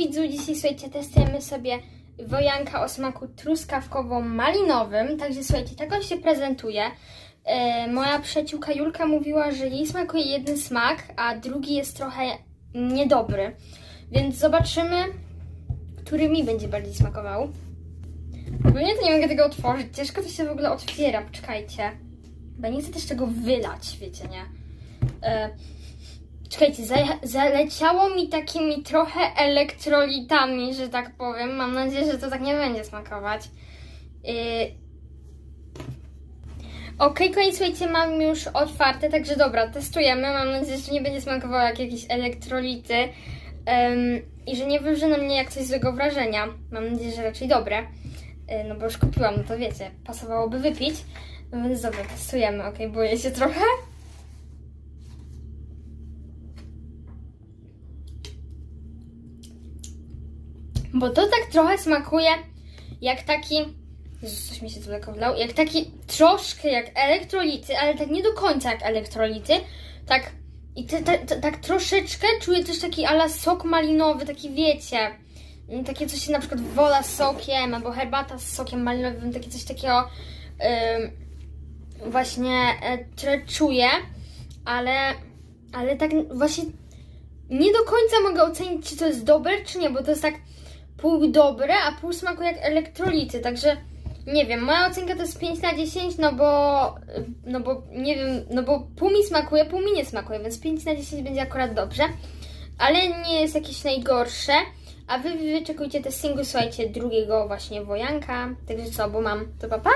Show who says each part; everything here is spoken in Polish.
Speaker 1: widzu, dzisiaj słuchajcie, testujemy sobie wojanka o smaku truskawkowo-malinowym. Także słuchajcie, tak on się prezentuje. E, moja przyjaciółka Julka mówiła, że jej smakuje jeden smak, a drugi jest trochę niedobry. Więc zobaczymy, który mi będzie bardziej smakował. Ogólnie to nie mogę tego otworzyć. Ciężko to się w ogóle otwiera. Poczekajcie. Bo nie chcę też tego wylać, wiecie, nie? E, czekajcie, za, zaleciało mi takimi trochę elektrolitami, że tak powiem. Mam nadzieję, że to tak nie będzie smakować. Yy... Okej, koniec, słuchajcie, mam już otwarte, także dobra, testujemy. Mam nadzieję, że nie będzie smakowało jak jakieś elektrolity i że nie wywrze na mnie jak coś złego wrażenia. Mam nadzieję, że raczej dobre. Yy, no bo już kupiłam, no to wiecie, pasowałoby wypić. Więc dobra, testujemy, okej, boję się trochę. Bo to tak trochę smakuje jak taki. Jezus, coś mi się tu lekko wlał. Jak taki troszkę jak elektrolity, ale tak nie do końca jak elektrolity. Tak. I te, te, te, tak troszeczkę czuję też taki ala sok malinowy, taki wiecie. mm, Takie coś się na przykład wola z sokiem, albo herbata z sokiem malinowym, takie coś takiego ym, właśnie które czuję, ale, ale tak właśnie nie do końca mogę ocenić, czy to jest dobre, czy nie, bo to jest tak pół dobre, a pół smakuje jak elektrolity, także nie wiem, moja ocenka to jest 5 na 10, no bo, no bo nie wiem, no bo pół mi smakuje, pół mi nie smakuje, więc 5 na 10 będzie akurat dobrze, ale nie jest jakieś najgorsze, a wy wyczekujcie te single, słuchajcie, drugiego właśnie wojanka, także co, bo mam, to pa pa!